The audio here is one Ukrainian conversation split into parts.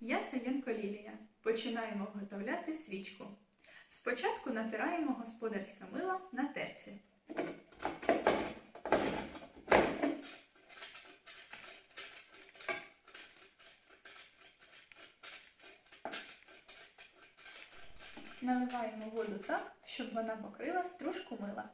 Я Саєнко Лілія. Починаємо виготовляти свічку. Спочатку натираємо господарське мило на терці. Наливаємо воду так, щоб вона покрила стружку мила.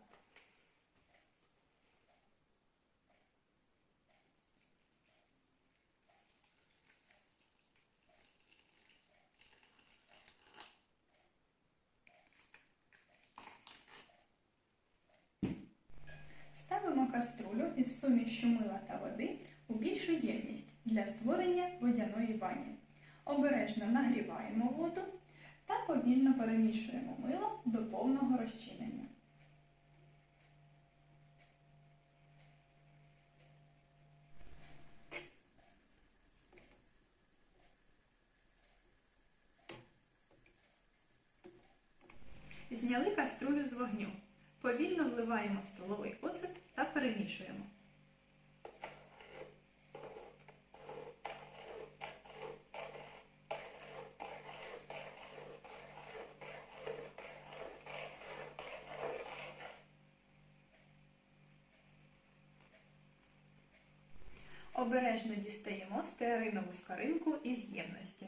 Ставимо каструлю із сумішю мила та води у більшу ємність для створення водяної бані. Обережно нагріваємо воду та повільно перемішуємо мило до повного розчинення. Зняли каструлю з вогню. Повільно вливаємо столовий оцет та перемішуємо. Обережно дістаємо стеаринову скаринку із ємності.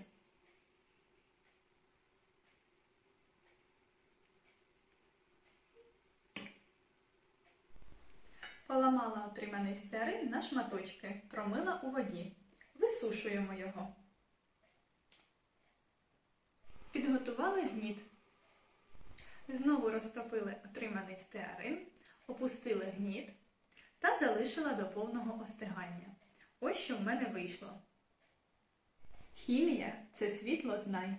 Поламала отриманий стеарин на шматочки, промила у воді. Висушуємо його. Підготували гніт. Знову розтопили отриманий стеарин, опустили гніт та залишила до повного остигання. Ось що в мене вийшло. Хімія це світло знань.